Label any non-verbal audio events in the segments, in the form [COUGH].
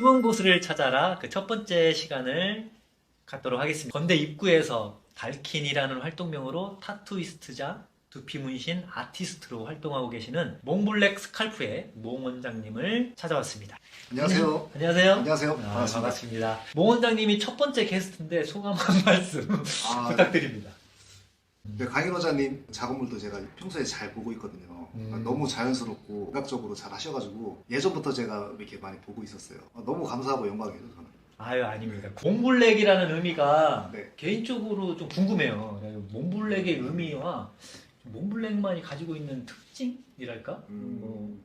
숨은 곳을 찾아라 그 첫 번째 시간을 갖도록 하겠습니다. 건대 입구에서 달킨이라는 활동명으로 타투이스트자 두피 문신 아티스트로 활동하고 계시는 몽블랙 스칼프의 몽 원장님을 찾아왔습니다. 안녕하세요. 안녕하세요. 안녕하세요. 아, 반갑습니다. 반갑습니다. 몽 원장님이 첫 번째 게스트인데 소감 한 말씀 아, [LAUGHS] 부탁드립니다. 네, 강인 원장님 작업물도 제가 평소에 잘 보고 있거든요. 음. 너무 자연스럽고 감각적으로 잘 하셔가지고 예전부터 제가 이렇게 많이 보고 있었어요. 어, 너무 감사하고 영광이에요, 저는. 아유 아닙니다. 몽블랙이라는 의미가 네. 개인적으로 좀 궁금해요. 몽블랙의 의미와 몽블랙만이 가지고 있는 특징이랄까? 음,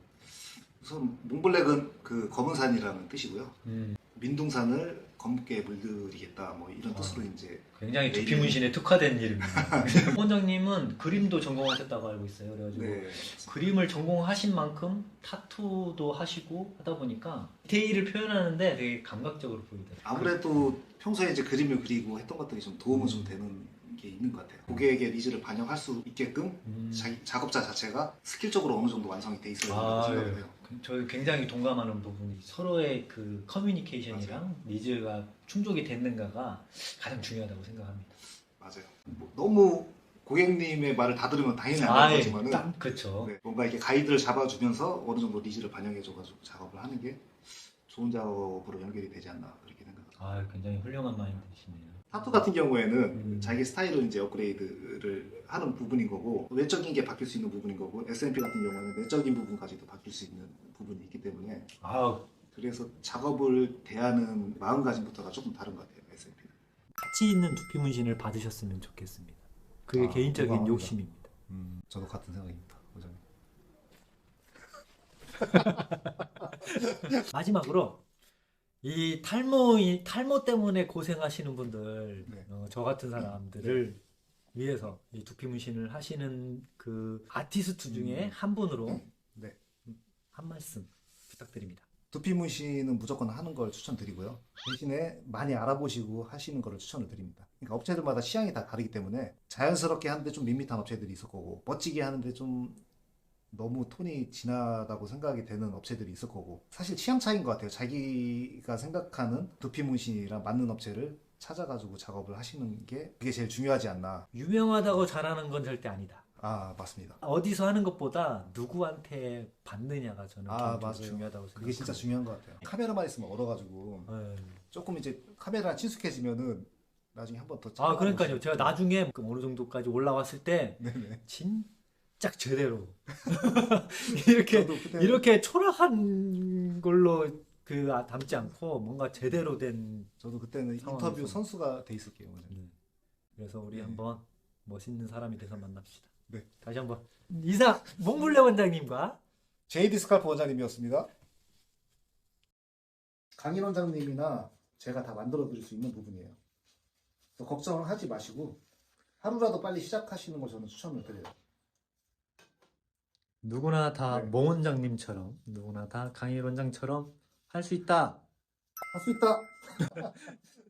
우선 몽블랙은 그 검은 산이라는 뜻이고요. 음, 민둥산을 검게 물들이겠다 뭐 이런 아. 뜻으로 이제 굉장히 네, 두피 문신에 특화된 이름입니다. [LAUGHS] [LAUGHS] 원장님은 그림도 전공하셨다고 알고 있어요. 그래가지고 네, 그림을 전공하신 만큼 타투도 하시고 하다 보니까 디테일을 표현하는데 되게 감각적으로 보이더라고요. 아무래도 평소에 이제 그림을 그리고 했던 것들이 좀 도움은 좀 되는 게 있는 것 같아요. 고객의 니즈를 반영할 수 있게끔 음. 자기 작업자 자체가 스킬적으로 어느 정도 완성이 돼 있어야 된다고 아, 생각을 예. 해요. 저희 굉장히 동감하는 부분이 서로의 그 커뮤니케이션이랑 니즈가 충족이 됐는가가 가장 중요하다고 생각합니다. 맞아요. 뭐 너무 고객님의 말을 다 들으면 당연히 안 아, 되는 예, 그렇죠. 네, 뭔가 이렇게 가이드를 잡아주면서 어느 정도 니즈를 반영해줘가지고 작업을 하는 게 좋은 작업으로 연결이 되지 않나 그렇게 생각합니다. 아, 굉장히 훌륭한 마인드시네요. 타투 같은 경우에는 음. 자기 스타일을 이제 업그레이드를 하는 부분인 거고 외적인 게 바뀔 수 있는 부분인 거고 SMP 같은 경우에는 내적인 부분까지도 바뀔 수 있는 부분이 있기 때문에 아, 그래서 작업을 대하는 마음가짐부터가 조금 다른 것 같아요 SMP는. 가치 있는 두피 문신을 받으셨으면 좋겠습니다. 그게 아, 개인적인 고마워합니다. 욕심입니다. 음, 저도 같은 생각입니다, 원장님. [LAUGHS] 마지막으로 이 탈모 이 탈모 때문에 고생하시는 분들, 네. 어, 저 같은 사람들을 위해서 이 두피 문신을 하시는 그 아티스트 중에 음. 한 분으로 네. 한 말씀 부탁드립니다. 두피 문신은 무조건 하는 걸 추천드리고요. 대신에 많이 알아보시고 하시는 거를 추천을 드립니다. 그러니까 업체들마다 취향이 다 다르기 때문에 자연스럽게 하는데 좀 밋밋한 업체들이 있을 거고 멋지게 하는데 좀 너무 톤이 진하다고 생각이 되는 업체들이 있을 거고 사실 취향 차이인 것 같아요. 자기가 생각하는 두피 문신이랑 맞는 업체를 찾아가지고 작업을 하시는 게 그게 제일 중요하지 않나. 유명하다고 잘하는 건 절대 아니다. 아 맞습니다. 어디서 하는 것보다 누구한테 받느냐가 저는 아, 맞아요. 중요하다고 생각합니다. 그게 진짜 중요한 것 같아요. 카메라만 있으면 얼어가지고 네. 조금 이제 카메라 친숙해지면은 나중에 한 번 더 아 그러니까요. 제가 나중에 그 어느 정도까지 올라왔을 때 네네. 진 짜 제대로 [LAUGHS] 이렇게 이렇게 초라한 걸로 그 아, 담지 않고 뭔가 제대로 된 저도 그때는 상황에서. 인터뷰 선수가 돼 있을게요. 음, 그래서 우리 네. 한번 멋있는 사람이 돼서 만납시다. 네. 다시 한번 이상 몽블레 원장님과 JD 스칼프 원장님이었습니다. 강인 원장님이나 제가 다 만들어 드릴 수 있는 부분이에요. 걱정을 하지 마시고 하루라도 빨리 시작하시는 걸 저는 추천을 드려요. 누구나 다 네. 몽 원장님처럼 누구나 다 강일 원장처럼 할 수 있다. 할 수 있다. [LAUGHS]